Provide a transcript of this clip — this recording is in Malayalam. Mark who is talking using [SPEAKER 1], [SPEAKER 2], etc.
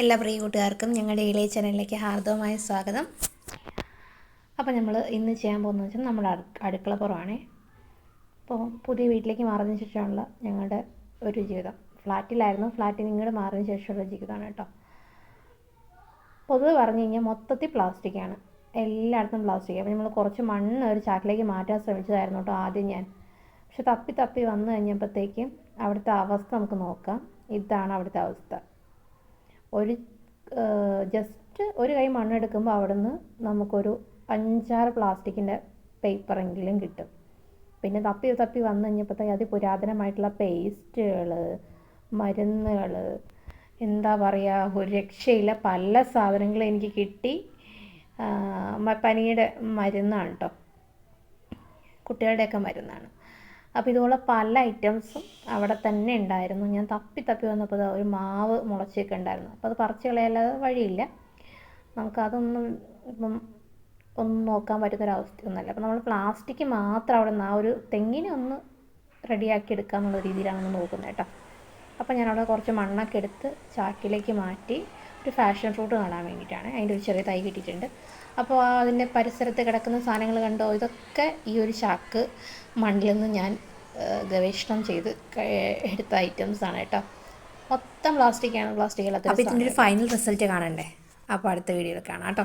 [SPEAKER 1] എല്ലാ പ്രിയ കൂട്ടുകാർക്കും ഞങ്ങളുടെ ഇളയ ചാനലിലേക്ക് ഹാർദവമായ സ്വാഗതം. അപ്പോൾ നമ്മൾ ഇന്ന് ചെയ്യാൻ പോകുന്നത് വെച്ചാൽ നമ്മുടെ അടുക്കള അടുക്കളപ്പുറമാണേ. അപ്പോൾ പുതിയ വീട്ടിലേക്ക് മാറിയതിന് ശേഷമുള്ള ഞങ്ങളുടെ ഒരു ജീവിതം. ഫ്ലാറ്റിലായിരുന്നു. ഫ്ലാറ്റിൽ നിങ്ങളുടെ മാറിയതിന് ശേഷമുള്ള ജീവിതമാണ് കേട്ടോ. പൊതുവെ പറഞ്ഞു കഴിഞ്ഞാൽ മൊത്തത്തിൽ പ്ലാസ്റ്റിക്കാണ് എല്ലായിടത്തും പ്ലാസ്റ്റിക്. അപ്പോൾ നമ്മൾ കുറച്ച് മണ്ണ് ഒരു ചാക്കിലേക്ക് മാറ്റാൻ ശ്രമിച്ചതായിരുന്നു കേട്ടോ ആദ്യം ഞാൻ. പക്ഷെ തപ്പി തപ്പി വന്നു കഴിഞ്ഞപ്പോഴത്തേക്കും അവിടുത്തെ അവസ്ഥ നമുക്ക് നോക്കാം. ഇതാണ് അവിടുത്തെ അവസ്ഥ. ഒരു ജസ്റ്റ് ഒരു കൈ മണ്ണെടുക്കുമ്പോൾ അവിടെ നിന്ന് നമുക്കൊരു അഞ്ചാറ് പ്ലാസ്റ്റിക്കിന്റെ പേപ്പറെങ്കിലും കിട്ടും. പിന്നെ തപ്പി തപ്പി വന്നു കഴിഞ്ഞപ്പോഴത്തേക്ക് അതിപുരാതനമായിട്ടുള്ള പേസ്റ്റുകൾ മരുന്നുകൾ എന്താ പറയുക ഒരു രക്ഷയില്ല. പല സാധനങ്ങളും എനിക്ക് കിട്ടി. പനിയുടെ മരുന്നാണ് കേട്ടോ കുട്ടികളുടെയൊക്കെ മരുന്നാണ്. അപ്പോൾ ഇതുപോലെ പല ഐറ്റംസും അവിടെ തന്നെ ഉണ്ടായിരുന്നു. ഞാൻ തപ്പി തപ്പി വന്നപ്പോൾ ഒരു മാവ് മുളച്ചൊക്കെ ഉണ്ടായിരുന്നു. അപ്പോൾ അത് പറിച്ച് കളയല്ലാതെ വഴിയില്ല. നമുക്കതൊന്നും ഇപ്പം ഒന്നും നോക്കാൻ പറ്റുന്നൊരവസ്ഥയൊന്നുമല്ല. അപ്പോൾ നമ്മൾ പ്ലാസ്റ്റിക് മാത്രം അവിടെ നിന്ന് ആ ഒരു തെങ്ങിനെ ഒന്ന് റെഡിയാക്കി എടുക്കുക എന്നുള്ള രീതിയിലാണ് നോക്കുന്നത് കേട്ടോ. അപ്പോൾ ഞാനവിടെ കുറച്ച് മണ്ണൊക്കെ എടുത്ത് ചാക്കിലേക്ക് മാറ്റി ഒരു ഫാഷൻ ഫ്രൂട്ട് കാണാൻ വേണ്ടിയിട്ടാണ്. അതിന്റെ ഒരു ചെറിയ തൈ കിട്ടിയിട്ടുണ്ട്. അപ്പോൾ അതിന്റെ പരിസരത്ത് കിടക്കുന്ന സാധനങ്ങൾ കണ്ടോ? ഇതൊക്കെ ഈ ഒരു ചാക്ക് മണ്ണിൽ നിന്ന് ഞാൻ ഗവേഷണം ചെയ്ത് എടുത്ത ഐറ്റംസ് ആണ് കേട്ടോ. മൊത്തം പ്ലാസ്റ്റിക്കാണ് പ്ലാസ്റ്റിക്
[SPEAKER 2] അപ്പോൾ ഇതിന്റെ ഒരു ഫൈനൽ റിസൾട്ട് കാണണ്ടേ? അപ്പോൾ അടുത്ത വീഡിയോയിൽ കാണാം കേട്ടോ.